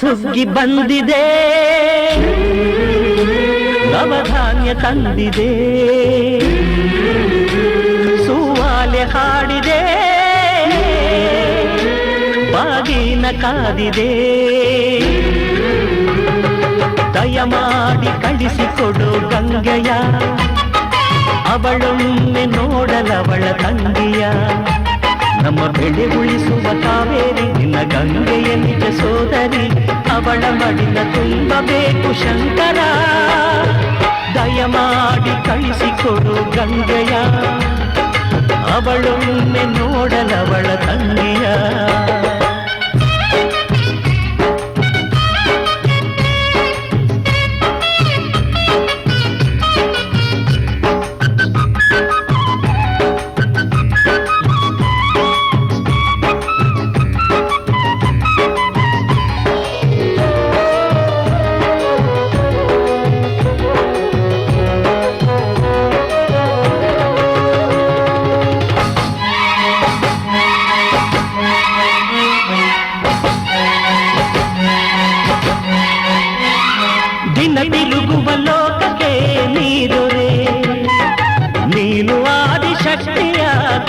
ಸುಗ್ಗಿ ಬಂದಿದೆ. ನವಧಾನ್ಯ ತಂದಿದೆ. ಸುವಾಲೆ ಹಾಡಿದೆ. ಬಾಗಿನ ಕಾದಿದೆ. ದಯಮಾಡಿ ಕಳಿಸಿಕೊಡು ಗಂಗೆಯ. ಅವಳೊಮ್ಮೆ ನೋಡಲವಳ ತಂಗಿಯ. ನಮ್ಮ ಬೆಳೆ ಉಳಿಸುವ ಕಾವೇರಿ ಅವಳ ಮಡಿಲ ತುಂಬಬೇಕು ಶಂಕರ. ದಯಮಾಡಿ ಕಳಿಸಿಕೊಡು ಗಂಗೆಯ. ಅವಳೊಮ್ಮೆ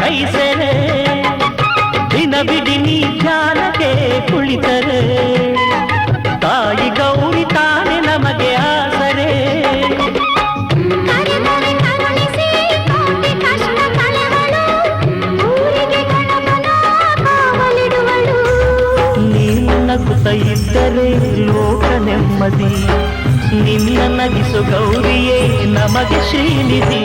ಕೈಸೆರೆ ದಿನವಿಡಿ ನೀ ಧ್ಯಾನಕ್ಕೆ ಕುಳಿತರೆ ತಾಯಿ ಗೌರಿ ತಾನೆ ನಮಗೆ ಆಸರೆ ಕರೆದರೆ ಕರುಣಿಸಿ ಕೋಟಿ ಕಷ್ಟ ಕಳೆವಳು ಊರಿಗೆ ಗಣಪನ ಕಾವಲಿಡುವಳು ನೀನು ನಗುತ್ತ ಇದ್ದರೆ ಲೋಕ ನೆಮ್ಮದಿ ನಿನ್ನ ನಗಿಸು ಗೌರಿಯೇ ನಮಗೆ ಶ್ರೀನಿಧಿ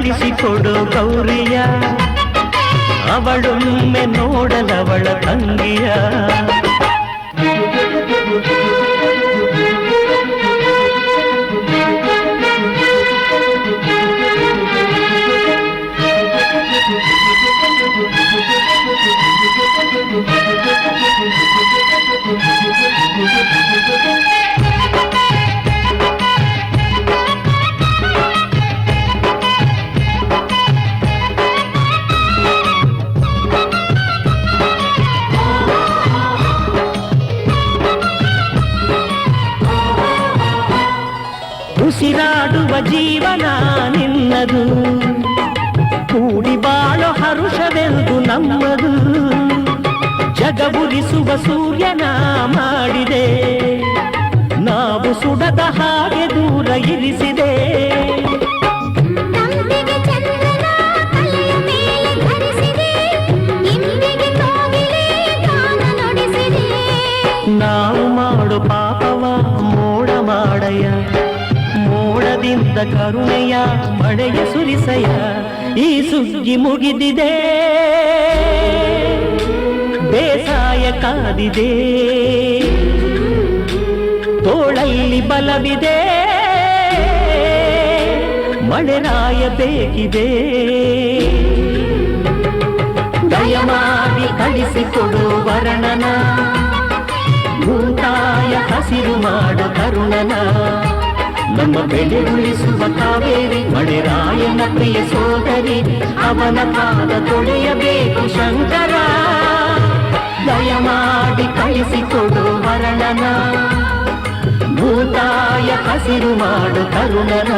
ಕಳಿಸಿಕೊಡು ಗೌರಿಯ. ಅವಳೊಮ್ಮೆ ನೋಡಲವಳ ತಂಗಿಯ. ಉಸಿರಾಡುವ ಜೀವನ ನಿನ್ನದು ಕೂಡಿ ಬಾಳೋ ಹರುಷವೆಂದು ನಮ್ಮದು ಜಗಬುರಿಸುವ ಸೂರ್ಯನ ಮಾಡಿದೆ ನಾವು ಸುಡದ ಹಾಗೆ ದೂರ ಇರಿಸಿದೆ ಮೋಡದಿಂದ ಕರುಣೆಯ ಮಳೆಯ ಸುರಿಸಯ ಈ ಸುಗ್ಗಿ ಮುಗಿದಿದೆ. ಬೇಸಾಯ ಕಾದಿದೆ. ತೋಳಲ್ಲಿ ಬಲವಿದೆ. ಮಳೆರಾಯ ಬೇಕಿದೆ. ದಯಮಾಡಿ ಕಳಿಸಿಕೊಡು ವರ್ಣನ. ಭೂತಾಯ ಹಸಿರು ಮಾಡು ಕರುಣನ. ನಮ್ಮ ಬೆಳೆ ಉಳಿಸುವ ಕಾವೇರಿ ಮಳೆರಾಯನ ಪ್ರಿಯ ಸೋದರಿ ಅವನ ಪಾದ ತೊಳೆಯಬೇಕು ಶಂಕರ ದಯಮಾಡಿ ಕಳಿಸಿಕೊಡು ವರ್ಣನ ಭೂತಾಯ ಹಸಿರು ಮಾಡು ಕರುಣನ